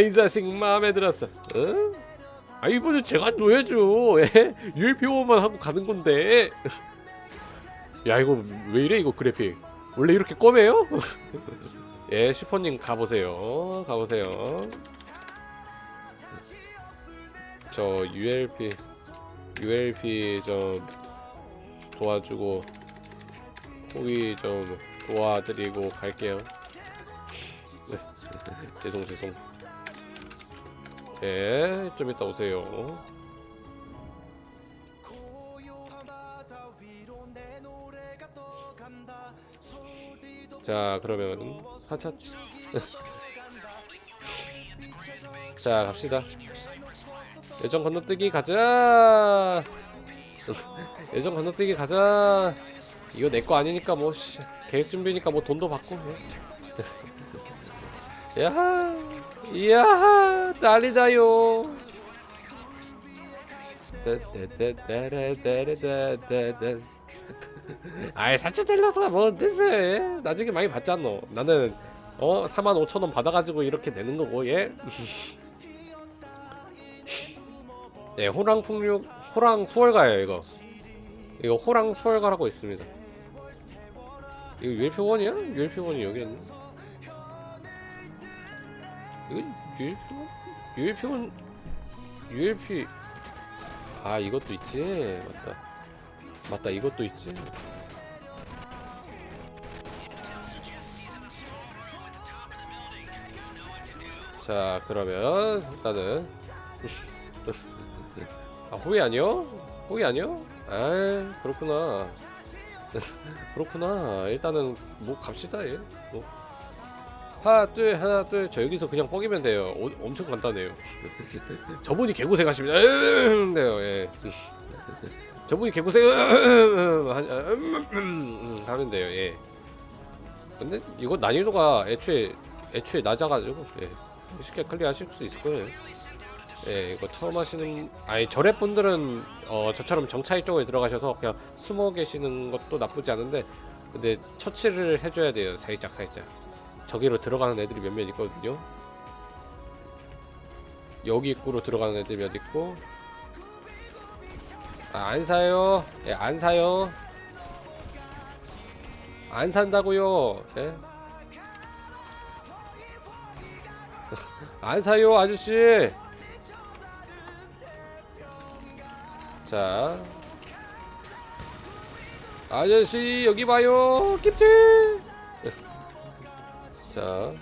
이 자식 마음에 들었어. 응? 아 이번에 제가 놓여줘. 예? ULPO만 하고 가는 건데. 야 이거 왜 이래 이거 그래픽? 원래 이렇게 껌해요? 예 슈퍼님 가보세요. 가보세요. 저 ULP ULP 좀 도와주고 호기 좀 도와드리고 갈게요. 네. 죄송 죄송. 예, 좀 이따 오세요. 자, 그러면 하차. 자, 갑시다. 예전 건너뛰기 가자. 예전 건너뛰기 가자. 이거 내 거 아니니까 뭐 씨, 계획 준비니까 뭐 돈도 받고. 예. 야하, 이야, 난리다요. 아이 산초 텔러스가 뭔 뜻을? 나중에 많이 받잖아 나는 어? 4만 5천 원 받아가지고 이렇게 내는 거고 예. 예 호랑 풍류 호랑 수월가예요 이거. 이거 호랑 수월가라고 있습니다. 이거 ULP1이야? ULP1이 여기 있네 이건 ULP1? ULP1 ULP 아 이것도 있지 맞다 맞다 이것도 있지 자 그러면 일단은 아 호이 아니요? 호이 아니요? 아 그렇구나 그렇구나 일단은 뭐 갑시다 예 뭐. 하나 둘 하나 둘저 여기서 그냥 뻐기면 돼요. 오, 엄청 간단해요. 저분이 개고생 하십니다. 네요 예. 저분이 개고생 하면 돼요 예. 근데 이거 난이도가 애초에 애초에 낮아가지고 예. 쉽게 클리어하실 수 있을 거예요. 예 이거 처음 하시는 아니 저랩 분들은 어 저처럼 정차이 쪽에 들어가셔서 그냥 숨어 계시는 것도 나쁘지 않은데 근데 처치를 해줘야 돼요 살짝 살짝 저기로 들어가는 애들이 몇몇 있거든요 여기 입구로 들어가는 애들이 몇 있고 아, 안 사요. 예, 안 사요. 안 산다고요. 예? 안 사요, 아저씨. 자. 아저씨, 여기 봐요. 김치. 자.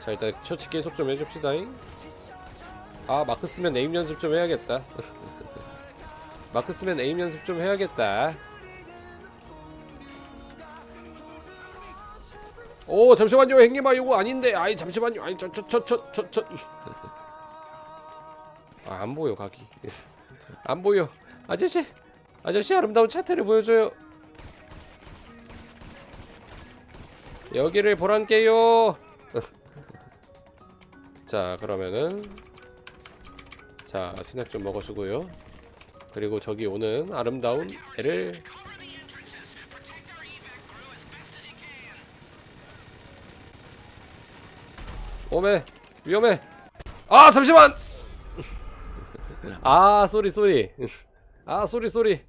자, 일단 처치 계속 좀 해줍시다잉. 아 마크 쓰면 에임 연습 좀 해야겠다. 마크 쓰면 에임 연습 좀 해야겠다. 오 잠시만요. 행님아 이거 아닌데. 아이 잠시만요. 아이 저저 저 저 저 저. 아, 안 보여 각이. 안 보여. 아저씨 아저씨 아름다운 차트를 보여줘요 여기를 보란게요. 자 그러면은 자 스낵 좀 먹어주고요. 그리고 저기 오는 아름다운 애를 오메 위험해. 아 잠시만! 아 쏘리 쏘리. 아 쏘리 쏘리.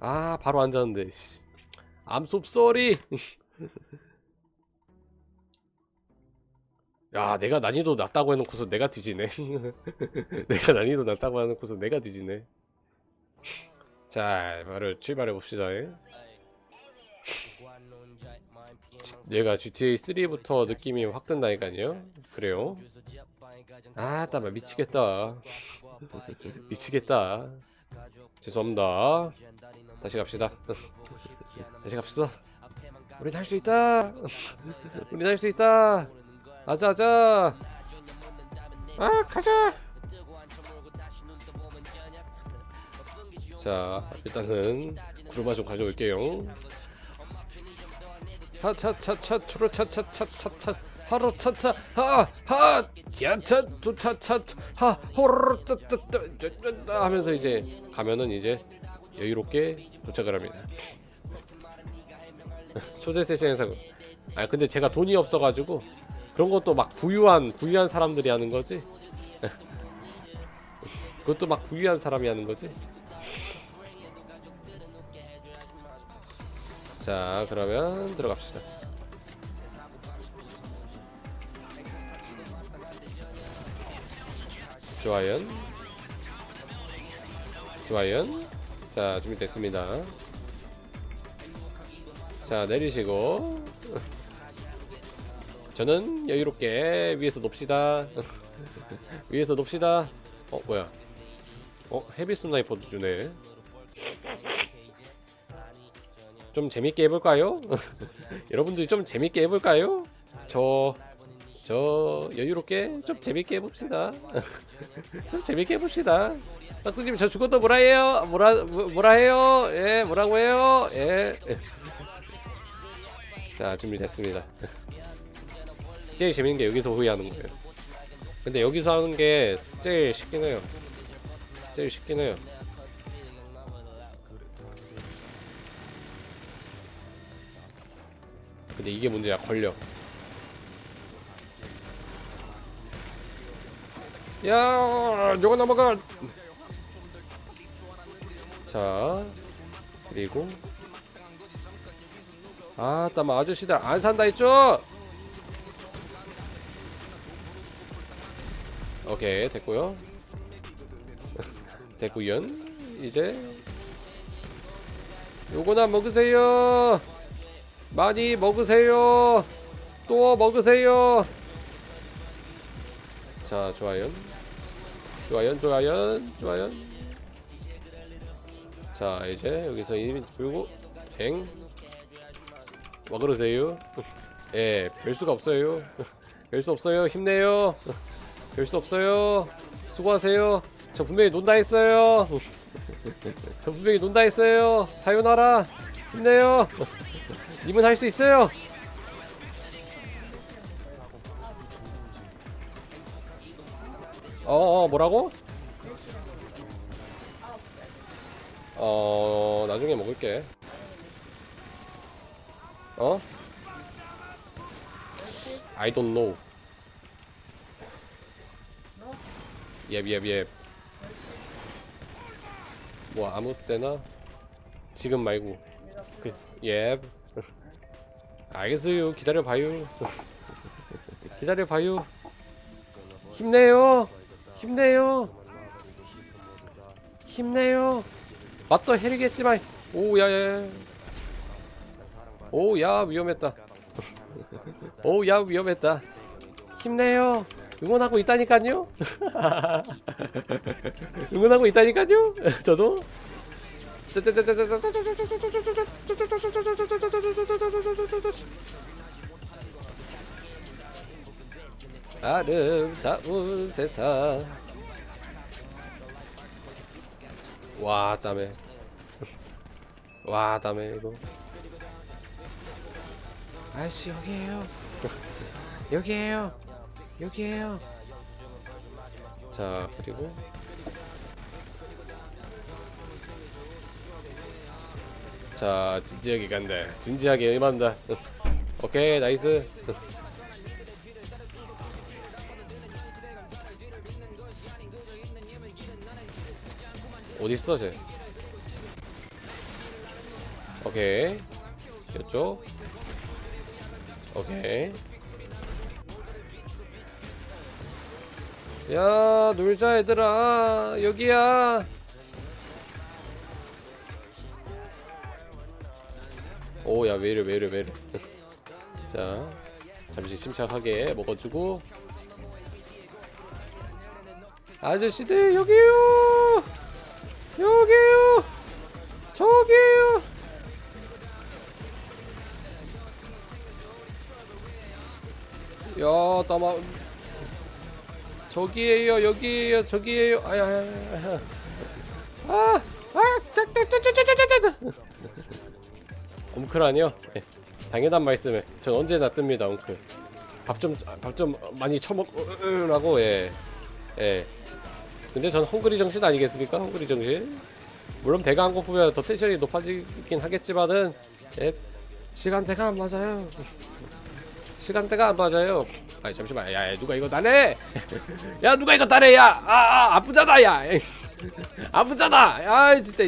아 바로 앉았는데 암속 쏘리 야 내가 난이도 낮다고 해놓고서 내가 뒤지네. 내가 난이도 낮다고 해놓고서 내가 뒤지네. 자 바로 출발해 봅시다. 얘가 GTA 3부터 느낌이 확 든다니까요. 그래요? 아 따마 미치겠다. 미치겠다 죄송합니다. 다시 갑시다. 다시 갑시다. 우린 할수 있다. 우린 할수 있다. 아자 아자. 아 가자. 자 일단은 구르마 좀 가져올게요. 하차차차 초로차차차차차 하루 차차 하하 야차 두차차 하 호로로 짜짜짜 하면서 이제 가면은 이제 여유롭게 도착을 합니다 초대 세션에서 아 근데 제가 돈이 없어가지고 그런 것도 막 부유한 부유한 사람들이 하는 거지. 그것도 막 부유한 사람이 하는 거지. 자 그러면 들어갑시다. 좋아요. 좋아요. 자 준비됐습니다. 자 내리시고 저는 여유롭게 위에서 놉시다 위에서 놉시다 어 뭐야 어 헤비 스나이퍼도 주네 좀 재밌게 해볼까요? 여러분들이 좀 재밌게 해볼까요? 저, 저 여유롭게 좀 재밌게 해봅시다. 좀 재밌게 해봅시다. 박수님 저 죽어도 뭐라 해요? 뭐라 뭐, 뭐라 해요? 예, 뭐라고 해요? 예. 자 준비됐습니다. 제일 재밌는 게 여기서 후회하는 거예요. 근데 여기서 하는 게 제일 쉽긴 해요. 제일 쉽긴 해요. 근데 이게 문제야 걸려. 야, 요거 넘어가. 자, 그리고 아, 땀 아저씨들 안 산다 했죠? 오케이 됐고요. 됐구연. 이제 요거나 먹으세요. 많이 먹으세요. 또 먹으세요. 자, 좋아요. 좋아요, 좋아요, 좋아요. 자, 이제 여기서 이미 불고 행 먹으세요. 예, 별 수가 없어요. 별 수 없어요. 힘내요. 별 수 없어요. 수고하세요. 저 분명히 논다 했어요. 저 분명히 논다 했어요. 사요나라. 힘내요. 님은 할 수 있어요. 어, 어 뭐라고? 어 나중에 먹을게. 어? I don't know. 예. 뭐 아무 때나 지금 말고. 그, 예. 알겠어요. 기다려 봐요. 기다려 봐요. 힘내요. 힘내요. 힘내요. 맞다 해리겠지만. 오 야야. 오야 위험했다. 오야 위험했다. 힘내요. 응원하고 있다니까요. 응원하고 있다니까요. 저도. 아름다운 세상. 와, 땀에. 와, 땀에 이거. 아저씨 여기에요. 여기에요. 여기에요. 자, 그리고 자, 진지하게 간다. 진지하게 임한다. 오케이, 나이스. 어디 있어, 쟤? 오케이. 이쪽. 오케이. 야, 놀자 얘들아. 여기야. 오, 야, 왜 이래, 왜 이래, 왜 이래. 자, 잠시 침착하게 먹어주고. 아저씨들, 여기요! 여기요! 저기요! 야, 따마. 저기에요, 여기에요, 저기에요. 아야, 아야, 아야. 아, 아, 짜짜짜짜짜짜짜. 엉클 아니요? 예, 당연한 말씀에 전 언제나 뜹니다 엉클 밥좀 밥 좀 많이 처먹으라고 예. 예. 근데 전 헝그리 정신 아니겠습니까? 헝그리 정신 물론 배가 안 고프면 더 텐션이 높아지긴 하겠지만은 예. 시간대가 안 맞아요 시간대가 안 맞아요. 아니 잠시만, 야, 야 누가 이거 따래? 야 누가 이거 따래? 야, 아, 아 아프잖아, 야. 아프잖아. 아 진짜.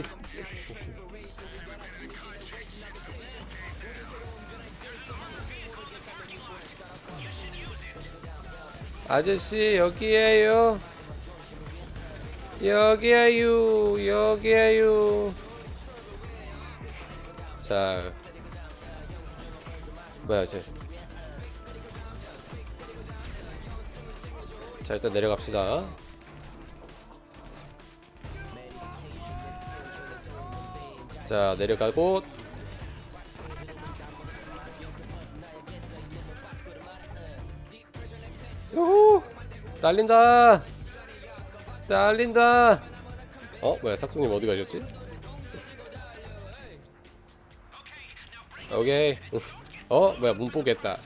아저씨 여기에요. 여기에요. 여기에요. 자, 뭐야 쟤. 자 일단 내려갑시다. 자 내려가고 요호 날린다 날린다. 어 뭐야 삭수님 어디 가셨지? 오케이. 어 뭐야 문 보겠다.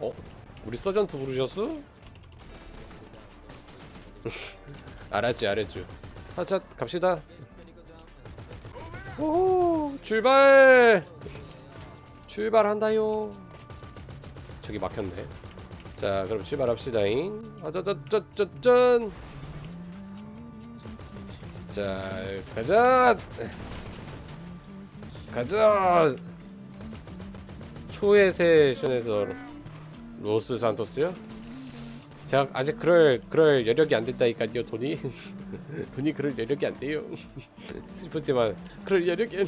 어 우리 서전트 부르셨어? 알았지 알았죠 하자 갑시다. 오 출발! 출발한다요. 저기 막혔네 자 그럼 출발합시다잉. 아자자자자짠! 자 가자! 가자! 초의 세션에서 로스 산토스요? 제가 아직 그럴 그럴 여력이 안 됐다니까요 돈이. 돈이 그럴 여력이 안 돼요. 슬프지만 그럴 여력이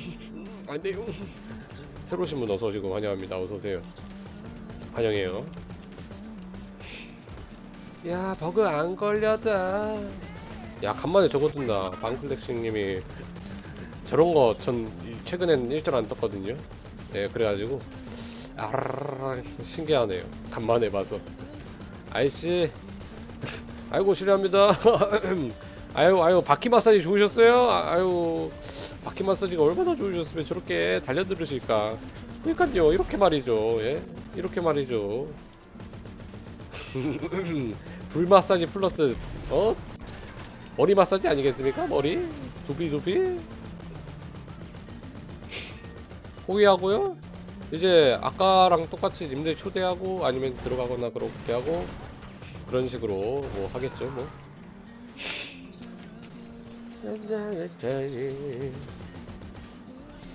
안 돼요. 새로 오신 분 어서 오시고 환영합니다. 어서 오세요. 환영해요 야 버그 안 걸려다 야 간만에 저거 뜬다. 방클렉싱님이 저런 거 전 최근엔 일절 안 떴거든요. 네 그래가지고. 아 신기하네요. 간만에 봐서. 아이씨. 아이고 실례합니다. 아유 아유 바퀴 마사지 좋으셨어요? 아, 아유 바퀴 마사지가 얼마나 좋으셨으면 저렇게 달려들으실까. 그러니까요 이렇게 말이죠. 예 이렇게 말이죠 불 마사지 플러스 어? 머리 마사지 아니겠습니까? 머리? 두비두비 호의하고요? 이제 아까랑 똑같이 님들 초대하고 아니면 들어가거나 그렇게 하고 그런 식으로 뭐 하겠죠 뭐.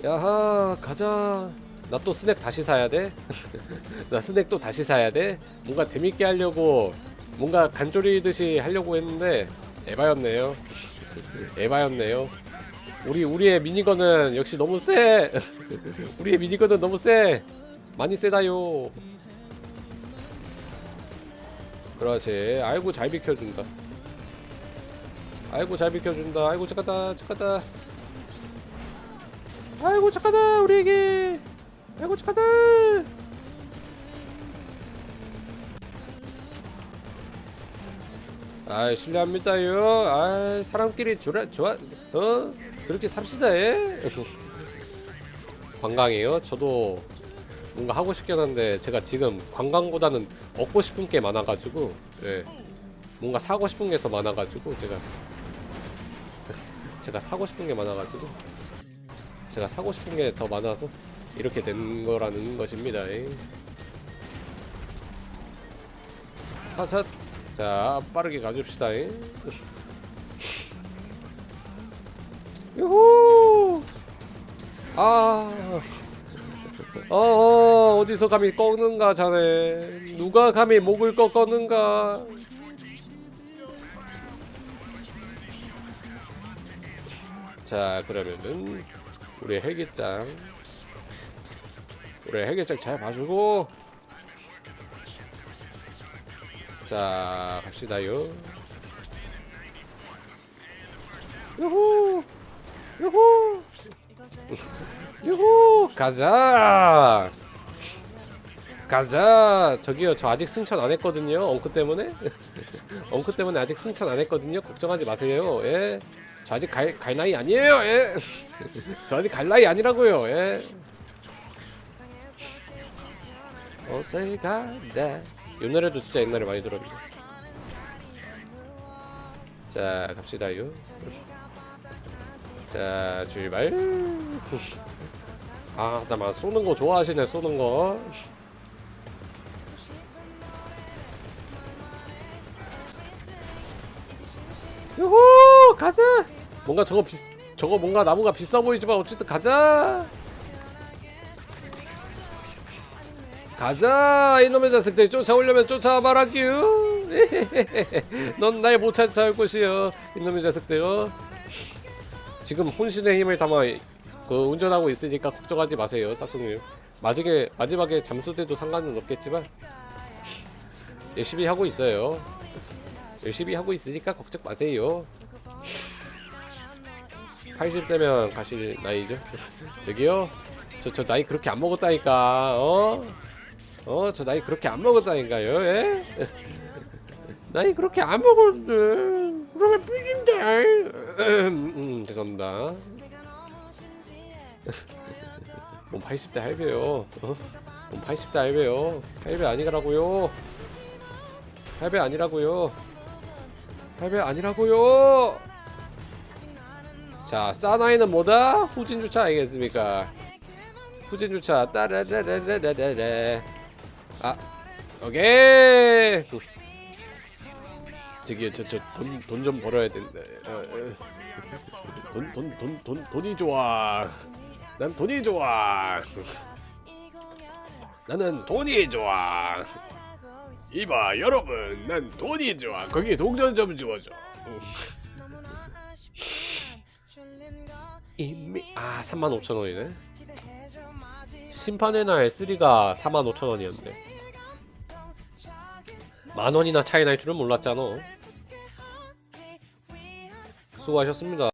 야하 가자. 나 또 스낵 다시 사야 돼? 나 스낵 또 다시 사야 돼? 뭔가 재밌게 하려고 뭔가 간조리듯이 하려고 했는데 에바였네요. 에바였네요. 우리 우리의 미니건은 역시 너무 세. 우리의 미니건은 너무 세. 많이 세다요. 그렇지. 아이고 잘 비켜준다. 아이고 잘 비켜준다. 아이고 착하다 착하다. 아이고 착하다 우리 애기 아이고 착하다 아 실례합니다요 아 사람끼리 좋아 좋아 어 그렇게 삽시다 예 관광이에요 저도 뭔가 하고 싶긴 한데 제가 지금 관광보다는 얻고 싶은 게 많아가지고 예 뭔가 사고 싶은 게 더 많아가지고 제가 제가 사고 싶은 게 많아가지고 제가 사고 싶은 게 더 많아서 이렇게 된 거라는 것입니다. 예. 아, 자, 자 빠르게 가줍시다. 예. 유후! 아, 어, 어, 어디서 감히 꺾는가 자네? 누가 감히 목을 꺾었는가? 자, 그러면은 우리 헬기장 우리 헬기장 잘 봐주고 자 갑시다요. 유후! 유후! 유후! 가자! 가자! 저기요 저 아직 승천 안 했거든요 엉크 때문에. 엉크 때문에 아직 승천 안 했거든요. 걱정하지 마세요 예. 저 아직 갈, 갈 나이 아니에요 예. 저 아직 갈 나이 아니라고요 예. 어서 간다 이 노래도 진짜 옛날에 많이 들었는데 자 갑시다요 자 출발. 아 잠깐만 쏘는 거 좋아하시네 쏘는 거. 요호 가자! 뭔가 저거 비 저거 뭔가 나무가 비싸 보이지만 어쨌든 가자 가자 이놈의 자식들. 쫓아오려면 쫓아봐라규. 넌날못 찾아올 것이여 이놈의 자식들. 지금 혼신의 힘을 담아 그 운전하고 있으니까 걱정하지 마세요 싹송님. 마지막에 마지막에 잠수돼도 상관은 없겠지만 열심히 하고 있어요. 열심히 하고 있으니까 걱정 마세요. 80대면 가실 나이죠? 저기요? 저 저 나이 그렇게 안 먹었다니까 어? 어 저 나이 그렇게 안 먹었다니까요 예? 나이 그렇게 안 먹었는데. 그러면 삐진데. 음 죄송합니다. 몸 80대 할배요. 어? 몸 80대 할배요. 할배 아니라고요. 할배 아니라고요. 할배 아니라고요. 자 사나이는 뭐다? 후진주차 아니겠습니까? 후진주차. 따라라라라라라 아 오케이. 저기 저저돈 돈 좀 벌어야 된다 돈돈 돈 돈 돈이 좋아. 난 돈이 좋아. 나는 돈이 좋아. 이봐 여러분 난 돈이 좋아. 거기 동전 좀 주워줘. 이미 아 35,000원이네 심판의 날 3가 45,000원이었네 만 원이나 차이 날 줄은 몰랐잖아. 수고하셨습니다